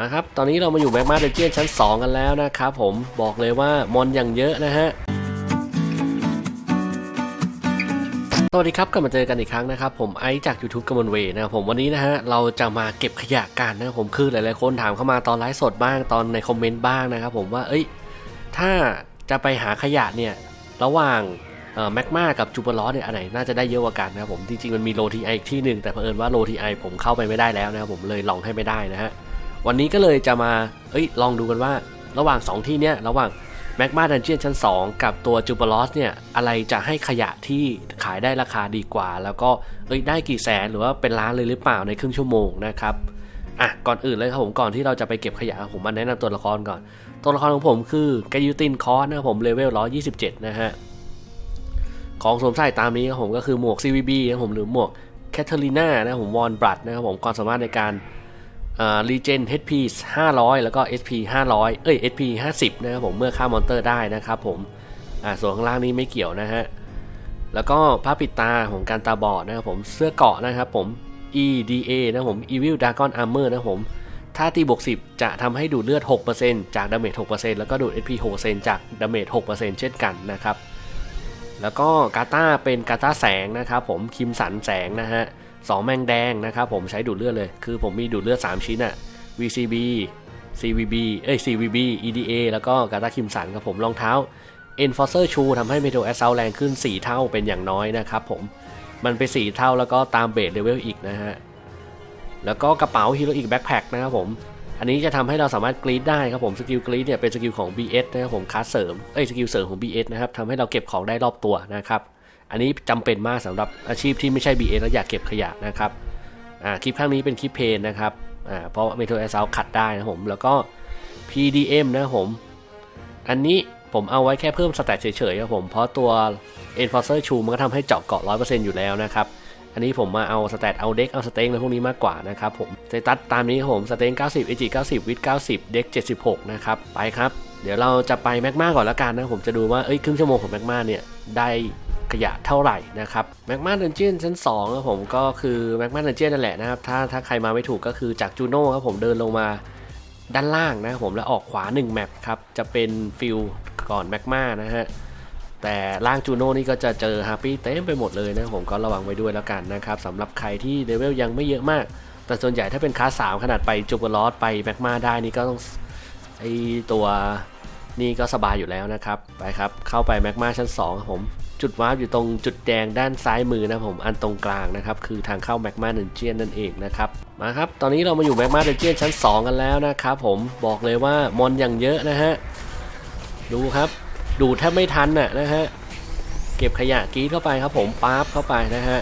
มาครับ ตอนนี้เรามาอยู่แมกมาเดเจียนชั้น 2 กันแล้วนะครับผมบอกเลยว่ามอนอย่างเยอะนะฮะสวัสดีครับกลับมาเจอกันอีกครั้งนะครับ ผมไอซ์จาก YouTube กมลเวนะครับผมวันนี้นะฮะเราจะมาเก็บขยะกันนะครับผมคือหลายๆคนถามเข้ามาตอนไลฟ์สดบ้างตอนในคอมเมนต์บ้างนะครับผมว่าเอ้ยถ้าจะไปหาขยะเนี่ยระหว่างแมกมากับจูเปอร์ลอสเนี่ยอันไหนน่าจะได้เยอะกว่ากันนะครับผมจริงๆมันมีโลทีไออีกที่หนึ่งแต่เผอิญว่าโลทีไอผมเข้าไปไม่ได้แล้วนะครับผมเลยลองให้ไม่ได้นะฮะ วันนี้ก็เลยจะมา เอ้ย ลองดูกันว่า ระหว่างสองที่เนี้ย ระหว่างแมกมาดันเจียนชั้น 2 กับตัวจูเปอร์ลอสเนี่ย อะไรจะให้ขยะที่ขายได้ราคาดีกว่า แล้วก็เอ้ยได้กี่แสนหรือว่าเป็นล้านเลยหรือเปล่าในครึ่งชั่วโมงนะครับอะก่อนอื่นเลยครับผมก่อนที่เราจะไปเก็บขยะผมมาแนะนำตัวละครก่อน ตัวละครของผมคือแกยูตินคอสนะครับผมเลเวล127 นะฮะของสวมใส่ตามนี้ครับผมก็คือหมวก CVB นะครับผมหรือหมวกแคทเธอรีนานะครับผมวอนบรัดนะครับผมความสามารถในการ รีเจน HP 500 แล้วก็ SP 500 เอ้ย SP 50 นะครับผมเมื่อฆ่ามอนเตอร์ได้นะครับผมส่วนข้างล่างนี้ไม่เกี่ยวนะฮะ แล้วก็ผ้าปิดตาของการตาบอดนะครับผมเสื้อเกาะนะครับผม EDA นะครับผม Evil Dragon Armor นะครับผมถ้าตีบวก10 จะทำให้ดูดเลือด 6%จากดาเมจ 6%แล้วก็ดูด HP 6%จากดาเมจ 6%เช่นกันนะครับ แล้วก็กาตาเป็นกาตาแสงนะครับผมคิมสันแสงนะฮะ สองแมงแดงนะครับผมใช้ดูดเลือดเลย คือผมมีดูดเลือด 3 ชิ้นอะ VCB CVB เอ้ย CVB EDA แล้วก็กาตาคิมสันครับผมรองเท้า Enforcer Shoe ทำให้ Metal Assault แรงขึ้น 4 เท่าเป็นอย่างน้อยนะครับผมมันไป 4 เท่าแล้วก็ตามเบสเลเวลอีกนะฮะ แล้วก็กระเป๋า Heroic Backpack นะครับผม อันนี้จะทำให้เราสามารถกรีดได้ครับผม สกิลกรีดเนี่ยเป็นสกิลของ BS นะครับผมคัสเสริม เอ้ยสกิลเสริมของ BS นะครับทำให้เราเก็บของได้รอบตัวนะครับ อันนี้จำเป็นมากสำหรับอาชีพที่ไม่ใช่ BS แล้วอยากเก็บขยะนะครับคลิปข้างนี้เป็นคลิปเพนนะครับเพราะเมทัลแอสซาขัดได้นะผม แล้วก็ PDM นะผม อันนี้ผมเอาไว้แค่เพิ่มสแตทเฉยๆครับผม เพราะตัว Enforcer Shoe มันก็ทำให้เจาะเกาะ 100%อยู่แล้วนะครับ อันนี้ผมมาเอาสแตทเอาเด็กเอาสเต็งอะไรพวกนี้มากกว่านะครับผมสเตตัสตามนี้ครับผมสเต็ง90 EG 90 วิด90 เด็ก76 นะครับ ไปครับ เดี๋ยวเราจะไปแมกมาก่อนแล้วกันนะผมจะดูว่าเอ้ยครึ่งชั่วโมงของแมกมาเนี่ยได้ ขยะเท่าไหร่นะครับแมกมาเดนเจียนชั้น2ครับผมก็คือแมกมาเดนเจียนนั่นแหละนะครับ ถ้าถ้าใครมาไม่ถูกก็คือจากจูโน่ครับผมเดินลงมาด้านล่างนะครับผมแล้วออกขวา1แมปครับ จะเป็นฟิลก่อนแมกมานะฮะ แต่ล่างจูโน่นี่ก็จะเจอฮาร์ปี้เต็มไปหมดเลยนะผมก็ระวังไว้ด้วยแล้วกันนะครับสำหรับใครที่เลเวลยังไม่เยอะมาก แต่ส่วนใหญ่ถ้าเป็นคาสสามขนาดไปจูเปอร์ลอสไปแมกมาได้นี่ก็ต้องไอตัวนี่ก็สบายอยู่แล้วนะครับ ไปครับ เข้าไปแมกมาชั้น2ครับผม จุดวาร์ปอยู่ตรงจุดแดงด้านซ้ายมือนะผมอันตรงกลางนะครับคือทางเข้าแมกมาเดนเจียนนั่นเองนะครับมาครับตอนนี้เรามาอยู่แมกมาเดนเจียนชั้น 2 กันแล้วนะครับผมบอกเลยว่ามอนอย่างเยอะนะฮะดูครับ ดูแทบไม่ทันน่ะนะฮะเก็บขยะกีดเข้าไปครับผมป๊าบเข้าไปนะฮะ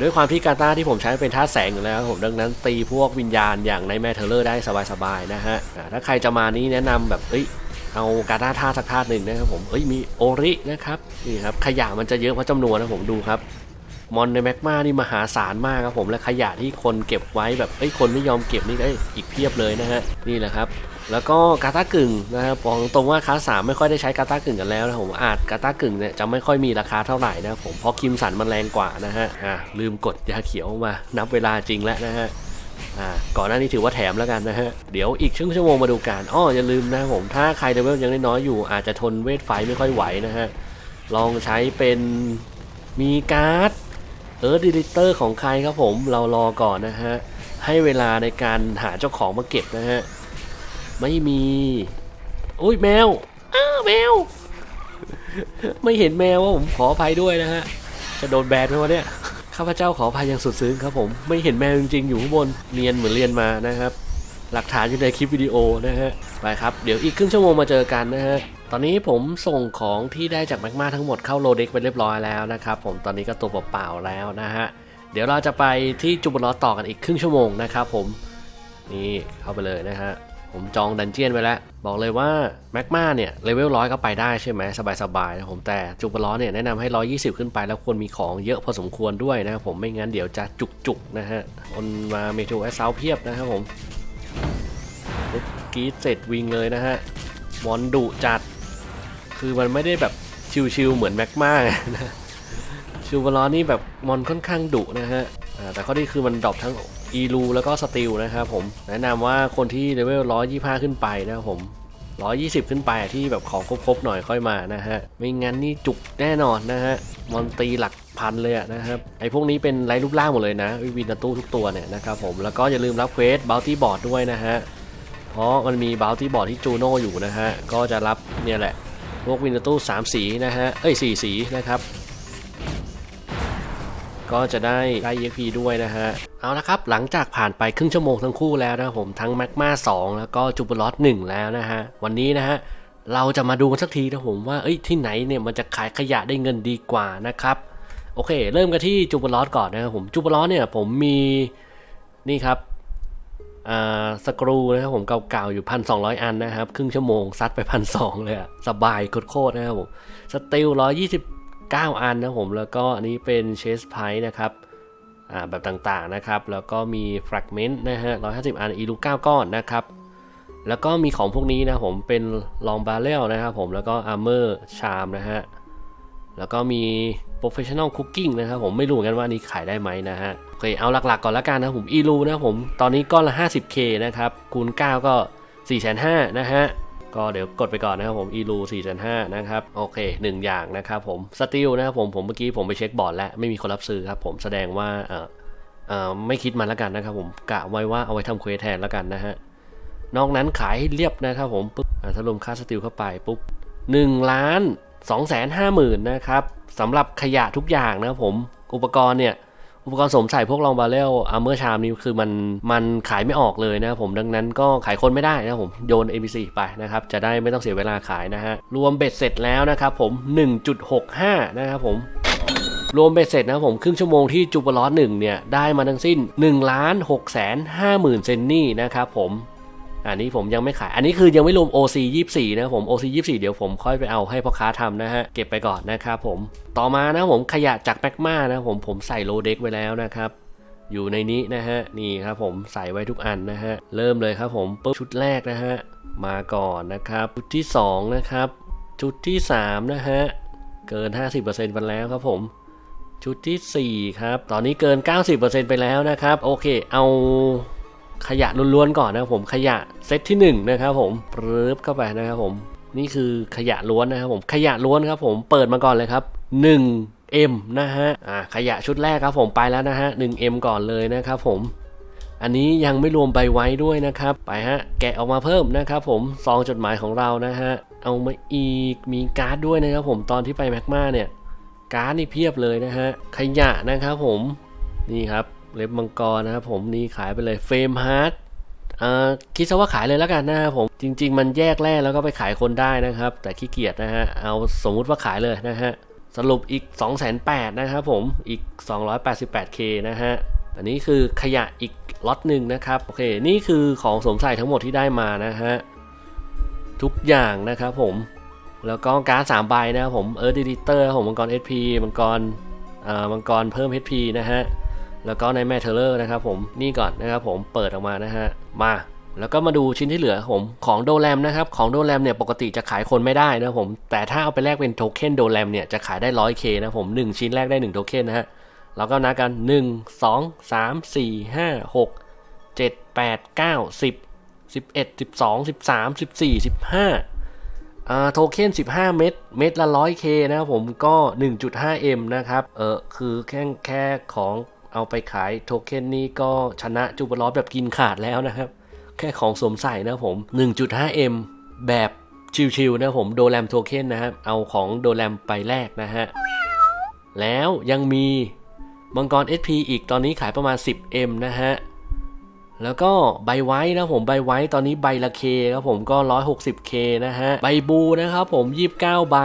ด้วยความที่กาตาที่ผมใช้เป็นท่าแสงอยู่แล้วผมดังนั้นตีพวกวิญญาณอย่างในแมทเทอร์เลอร์ได้สบายๆนะฮะถ้าใครจะมานี้แนะนำแบบเอ้ย เอากาตาท่าสักท่าหนึ่งนะครับผมเอ้ยมีโอรินะครับนี่ครับขยะมันจะเยอะเพราะจำนวนนะผมดูครับมอนในแมกมานี่มหาศาลมากครับผมและขยะที่คนเก็บไว้แบบเอ้ยคนไม่ยอมเก็บนี่ก็อีกเพียบเลยนะฮะนี่แหละครับ แล้วก็กาตากึ่งนะครับบอกตรงว่าคาสสามไม่ค่อยได้ใช้กาตากึ่งกันแล้วนะผมอาจกาตากึ่งเนี่ยจะไม่ค่อยมีราคาเท่าไหร่นะผมเพราะคิมสันมันแรงกว่านะฮะอ่าลืมกดยาเขียวมานับเวลาจริงแล้วนะฮะ ก่อนหน้านี้ถือว่าแถมแล้วกันนะฮะ เดี๋ยวอีกชั่วโมงมาดูกันอ้ออย่าลืมนะผม ถ้าใครเลเวลยังน้อยอยู่ อาจจะทนเวทไฟไม่ค่อยไหวนะฮะ ลองใช้เป็นมีการ์ดเออดิลิเตอร์ของใครครับผมเรารอก่อนนะฮะ ให้เวลาในการหาเจ้าของมาเก็บนะฮะ ไม่มีอุ้ยแมวอ้าแมว ไม่เห็นแมวว่าผมขออภัยด้วยนะฮะ จะโดนแบนไหมวะเนี่ย ข้าพเจ้าขออภัยอย่างสุดซึ้งครับผมไม่เห็นแมวจริงๆอยู่ข้างบนเนียนเหมือนเรียนมานะครับ หลักฐานอยู่ในคลิปวิดีโอนะฮะไปครับเดี๋ยวอีกครึ่งชั่วโมงมาเจอกันนะฮะตอนนี้ผมส่งของที่ได้จากแมกมาทั้งหมดเข้าโลเด็กไปเรียบร้อยแล้วนะครับผมตอนนี้ก็ตัวเปล่าๆแล้วนะฮะเดี๋ยวเราจะไปที่จุบลอต่อกันอีกครึ่งชั่วโมงนะครับผมนี่เข้าไปเลยนะฮะ ผมจองดันเจียนไว้แล้ว บอกเลยว่าแมกมาเนี่ยเลเวลร้อยก็ไปได้ใช่ไหมสบายๆนะผมแต่จูบล้อเนี่ยแนะนำให้ 120 ขึ้นไปแล้วควรมีของเยอะพอสมควรด้วยนะครับผมไม่งั้นเดี๋ยวจะจุกๆนะฮะคนมาเมโทรแอสเซาเพียบนะครับผมกีดเสร็จวิ่งเลยนะฮะมอนดุจัด คือมันไม่ได้แบบชิวๆเหมือนแมกมานะจูบล้อนี่แบบมอนค่อนข้างดุนะฮะ แต่ข้อดีคือมันดรอปทั้งอีลูแล้วก็สติลนะครับผม แนะนำว่าคนที่เลเวล 125 ขึ้นไปนะครับผม120 ขึ้นไปที่แบบของครบๆหน่อยค่อยมานะฮะ ไม่งั้นนี่จุกแน่นอนนะฮะ มอนตีหลักพันเลยอะนะครับ ไอ้พวกนี้เป็นไรรูปร่างหมดเลยนะวิวินาตู้ทุกตัวเนี่ยนะครับผม แล้วก็อย่าลืมรับเควสบัลตี้บอร์ดด้วยนะฮะ เพราะมันมีบัลตี้บอร์ดที่จูโน่อยู่นะฮะ ก็จะรับเนี่ยแหละ พวกวินาตู้3สีนะฮะ เอ้ย 4 สีนะครับ ก็จะได้ได้ EXP ด้วยนะฮะ เอาละครับ หลังจากผ่านไปครึ่งชั่วโมงทั้งคู่แล้วนะครับผมทั้งแมกมา2 แล้วก็จูบลอส1แล้วนะฮะ วันนี้นะฮะ เราจะมาดูกันสักทีนะผมว่าเอ้ยที่ไหนเนี่ยมันจะขายขยะได้เงินดีกว่านะครับโอเค เริ่มกันที่จูบลอสก่อนนะครับผมจูบลอสเนี่ยผมมีนี่ครับอ่าสกรูนะครับผมเก่าๆอยู่พันสองอันนะครับ ครึ่งชั่วโมงซัดไปพันสองเลยอะสบายโคตรๆนะครับผมสติลร้อยยี่สิบ เก้าอันนะผมแล้วก็อันนี้เป็นเชสไพนะครับแบบต่างๆนะครับ แล้วก็มีแฟกเมนต์นะฮะร้อยห้าสิบอันอีลูเก้าก้อนนะครับ แล้วก็มีของพวกนี้นะผมเป็นลองบาร์เรลนะครับผมแล้วก็อาร์เมอร์ชามนะฮะแล้วก็มี professional cooking นะครับผมไม่รู้กันว่านี้ขายได้ไหมนะฮะโอเคเอาหลักๆก่อนละกันนะผมอีลูนะผมตอนนี้ก้อนละ 50k นะครับคูณ 9 ก็4,500นะฮะ ก็เดี๋ยวกดไปก่อนนะครับผมอีลู4,500นะครับ โอเค 1 อย่างนะครับผมสติลนะครับผมผมเมื่อกี้ผมไปเช็คบอร์ดแล้ว ไม่มีคนรับซื้อครับผมแสดงว่าเออเออไม่คิดมันแล้วกันนะครับผมกะไว้ว่าเอาไว้ทำเควสแทนแล้วกันนะฮะนอกนั้นขายให้เรียบนะครับผมปุ๊บอะถ้ารวมค่าสติลเข้าไปปุ๊บ1ล้าน2 5 0 0 0 0นะครับสำหรับขยะทุกอย่างนะครับผมอุปกรณ์เนี่ย อุปกรณ์สวมใส่พวกรองบาเรลอาร์เมอร์ชามนี่คือมันมันขายไม่ออกเลยนะผมดังนั้นก็ขายคนไม่ได้นะผมโยน ABC ไปนะครับ จะได้ไม่ต้องเสียเวลาขายนะฮะ รวมเบ็ดเสร็จแล้วนะครับผม 1.65 นะครับผมรวมเบ็ดเสร็จนะผมครึ่งชั่วโมงที่จูบลอสหนึ่งเนี่ยได้มาทั้งสิ้น1ล้าน6แสน5หมื่นเซนนี่นะครับผม อันนี้ผมยังไม่ขาย อันนี้คือยังไม่รวม OC 24นะผม OC 24 เดี๋ยวผมค่อยไปเอาให้พ่อค้าทำนะฮะ เก็บไปก่อนนะครับผม ต่อมานะผมขยะจากแมกมานะผมผมใส่โลเด็กไว้แล้วนะครับ อยู่ในนี้นะฮะ นี่ครับผมใส่ไว้ทุกอันนะฮะ เริ่มเลยครับผมปุ๊บชุดแรกนะฮะ มาก่อนนะครับ ชุดที่ 2 นะครับ ชุดที่ 3 นะฮะ เกิน 50%ไปแล้วครับผมชุดทีสี่4 ครับ ตอนนี้เกิน 90%ไปแล้วนะครับ โอเค เอา ขยะล้วนๆก่อนนะครับผมขยะเซตที่1นะครับผมปรึบเข้าไปนะครับผม นี่คือขยะล้วนนะครับผมขยะล้วนครับผมเปิดมาก่อนเลยครับ 1M นะฮะอ่าขยะชุดแรกครับผมไปแล้วนะฮะ 1M ก่อนเลยนะครับผม อันนี้ยังไม่รวมใบไว้ด้วยนะครับไปฮะแกะออกมาเพิ่มนะครับผมซองจดหมายของเรานะฮะเอามาอีกมีการ์ดด้วยนะครับผมตอนที่ไปแมกมาเนี่ยการ์ดนี่เพียบเลยนะฮะขยะนะครับผมนี่ครับ เล็บมังกรนะครับผมนี่ขายไปเลยเฟรมฮาร์ดคิดซะว่าขายเลยแล้วกันนะครับผมจริง ๆ มันแยกแร่แล้วก็ไปขายคนได้นะครับ แต่ขี้เกียจนะฮะเอาสมมุติว่าขายเลยนะฮะสรุปอีก 2 8 0 0 0นะครับผมอีก 288k นะฮะอันนี้คือขยะอีกล็อตหนึ่งนะครับโอเคนี่คือของสวมใส่ทั้งหมดที่ได้มานะฮะทุกอย่างนะครับผมแล้วก็การ์ดสามใบนะครับผมเอิร์ธดิเตอร์ผมมังกร SP มังกรมังกรเพิ่ม HP นะฮะ แล้วก็ในแมทเทอร์นะครับผมนี่ก่อนนะครับผมเปิดออกมานะฮะมาแล้วก็มาดูชิ้นที่เหลือผมของโดแรมนะครับของโดแรมเนี่ยปกติจะขายคนไม่ได้นะผมแต่ถ้าเอาไปแลกเป็นโทเค็นโดแรมเนี่ยจะขายได้ 100k นะผม 1 ชิ้นแรกได้ 1 โทเค็นนะฮะเราก็นับกัน 1 2 3 4 5 6 7 8 9 10 11 12 13 14 15อ่าโทเค็น15 เม็ดเม็ดละ 100k นะครับผมก็ 1.5m นะครับเออคือแค่แค่ของ เอาไปขายโทเค็นนี้ก็ชนะจูบลอสแบบกินขาดแล้วนะครับ แค่ของสวมใส่นะผม 1.5m แบบชิวๆนะผมโดแรมโทเค็นนะครับเอาของโดแรมไปแลกนะฮะ แล้วยังมีมังกร SP อีกตอนนี้ขายประมาณ 10m นะฮะ แล้วก็ใบไว้นะผมใบไว้ตอนนี้ใบละเคครับผมก็ 160k นะฮะ ใบบูนะครับผม 29 ใบ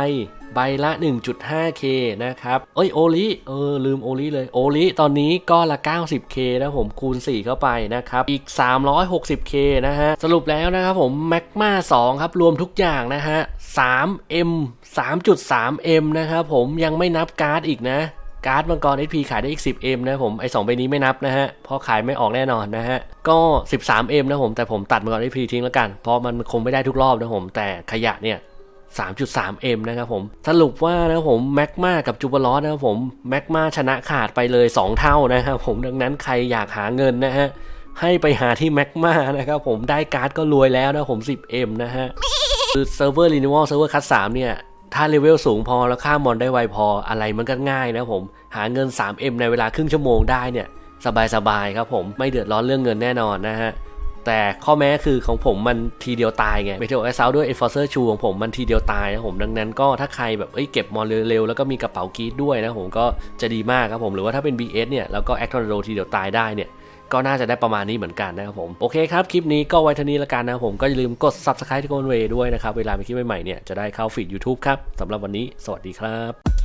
ใบละ 1.5k นะครับเอ้ยโอลิเออลืมโอลิเลยโอลิตอนนี้ก็ละ 90k นะผมคูณ 4 เข้าไปนะครับ อีก 360k นะฮะ สรุปแล้วนะครับผมแมกมา2ครับ รวมทุกอย่างนะฮะ 3m 3.3m นะครับผมยังไม่นับการ์ดอีกนะการ์ดมังกร SP ขายได้อีก 10M นะผมไอ้2ใบนี้ไม่นับนะฮะเพราะขายไม่ออกแน่นอนนะฮะ ก็ 13M นะผมแต่ผมตัดมังกร SP ทิ้งแล้วกัน เพราะมันคงไม่ได้ทุกรอบนะผมแต่ขยะเนี่ย 3.3M นะครับผม สรุปว่านะครับผมแมกมากับจูบลอสนะครับผมแมกมาชนะขาดไปเลย 2 เท่านะครับผมดังนั้นใครอยากหาเงินนะฮะให้ไปหาที่แมกมานะครับผมได้การ์ดก็รวยแล้วนะผม 10M นะฮะคือเซิร์ฟเวอร์รีนิวอลเซิร์ฟเวอร์คัสสามเนี่ยถ้าเลเวลสูงพอแล้วฆ่ามอนได้ไวพออะไรมันก็ง่ายนะผม หาเงิน 3M ในเวลาครึ่งชั่วโมงได้เนี่ย สบายๆครับผมไม่เดือดร้อนเรื่องเงินแน่นอนนะฮะ แต่ข้อแม้คือของผมมันทีเดียวตายไงเมทัลไอซาวด้วย Enforcer ชูของผมมันทีเดียวตายนะผมดังนั้นก็ถ้าใครแบบเอ้ยเก็บมอนเร็วๆแล้วก็มีกระเป๋ากีดด้วยนะผมก็จะดีมากครับผมหรือว่าถ้าเป็น BS เนี่ยแล้วก็ Act Tornado ทีเดียวตายได้เนี่ยก็น่าจะได้ประมาณนี้เหมือนกันนะครับผม โอเคครับ คลิปนี้ก็ไว้เท่านี้ละกันนะครับผมก็อย่าลืมกด subscribe ที่โกนเวด้วยนะครับ เวลามีคลิปใหม่ๆเนี่ยจะได้เข้าฟีด YouTube ครับสำหรับวันนี้ สวัสดีครับ